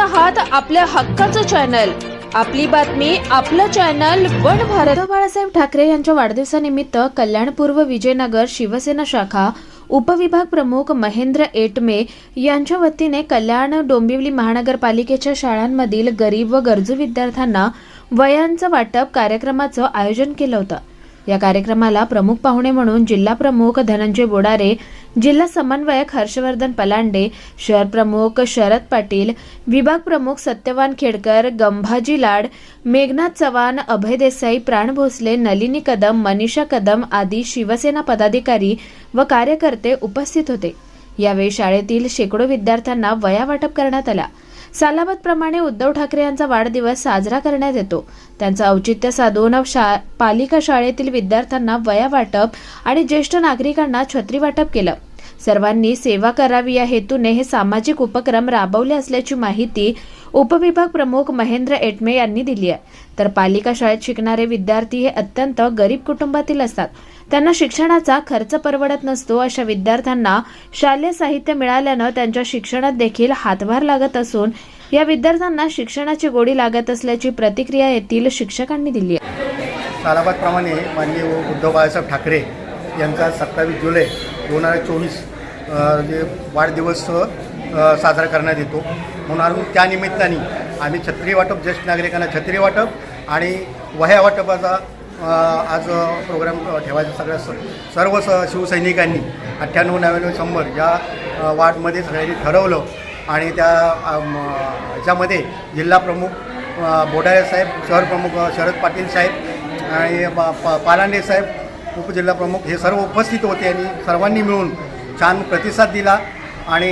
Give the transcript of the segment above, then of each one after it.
आहात आपल्या हक्काचं चॅनल आपली बातमी आपलं चॅनल वन भारत. बाळासाहेब ठाकरे यांच्या वाढदिवसानिमित्त कल्याणपूर्व विजयनगर शिवसेना शाखा उपविभाग प्रमुख महेंद्र एटमे यांच्या वतीने कल्याण डोंबिवली महानगरपालिकेच्या शाळांमधील गरीब व गरजू विद्यार्थ्यांना वयांचं वाटप कार्यक्रमाचं आयोजन केलं होतं. या कार्यक्रमाला प्रमुख पाहुणे म्हणून जिल्हा प्रमुख धनंजय बोडारे जिल्हा समन्वयक हर्षवर्धन पलांडे शहर प्रमुख शरद पाटील विभाग प्रमुख सत्यवान खेडकर गंभाजी लाड मेघनाथ चव्हाण अभय देसाई प्राण भोसले नलिनी कदम मनीषा कदम आदी शिवसेना पदाधिकारी व कार्यकर्ते उपस्थित होते. यावेळी शाळेतील शेकडो विद्यार्थ्यांना वया वाटप करण्यात आला. सालाबतप्रमाणे उद्धव ठाकरे यांचा वाढदिवस साजरा करण्यात येतो. त्यांचं औचित्य साधून शा पालिका शाळेतील विद्यार्थ्यांना वया वाटप आणि ज्येष्ठ नागरिकांना छत्री वाटप केलं. सर्वांनी सेवा करावी या हेतूने हे सामाजिक उपक्रम राबवले असल्याची माहिती उपविभाग प्रमुख महेंद्र एटमे यांनी दिली आहे. तर पालिका शाळेत शिकणारे विद्यार्थी हे अत्यंत गरीब कुटुंबातील असतात. त्यांना शिक्षणाचा खर्च परवडत नसतो अशा विद्यार्थ्यांना शालेय साहित्य मिळाल्यानं त्यांच्या शिक्षणात देखील हातभार लागत असून या विद्यार्थ्यांना शिक्षणाची गोडी लागत असल्याची प्रतिक्रिया येथील शिक्षकांनी दिली आहे. सालाबादप्रमाणे माननीय उद्धव बाळासाहेब ठाकरे यांचा सत्तावीस जुलै दोन हजार चोवीस जे वाढदिवस साजरा करण्यात येतो. म्हणून त्या निमित्ताने आम्ही छत्री वाटप ज्येष्ठ नागरिकांना छत्री वाटप आणि वह्या वाटपाचा आज प्रोग्राम ठेवायचा सगळ्या सर्व स शिवसैनिकांनी अठ्ठ्याण्णव नव्याण्णव शंभर या वार्डमध्ये सगळ्यांनी ठरवलं आणि त्या ह्याच्यामध्ये जिल्हा प्रमुख साहेब शहरप्रमुख शरद पाटील साहेब आणि पा पालांडे साहेब उपजिल्हाप्रमुख हे सर्व उपस्थित होते आणि सर्वांनी मिळून छान प्रतिसाद दिला आणि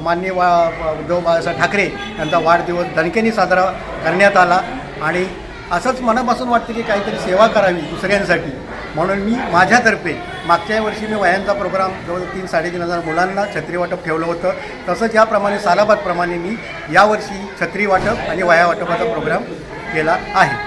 माननीय वा उद्धव बाळासाहेब ठाकरे यांचा वाढदिवस दणकेने साजरा करण्यात आला आणि असंच मनापासून वाटतं की काहीतरी सेवा करावी दुसऱ्यांसाठी. म्हणून मी माझ्यातर्फे मागच्या वर्षी मी वयांचा प्रोग्राम जवळ तीन साडेतीन हजार मुलांना छत्री वाटप ठेवलं होतं. तसंच याप्रमाणे सालाबादप्रमाणे मी यावर्षी छत्री वाटप आणि वया वाटपाचा प्रोग्राम केला आहे.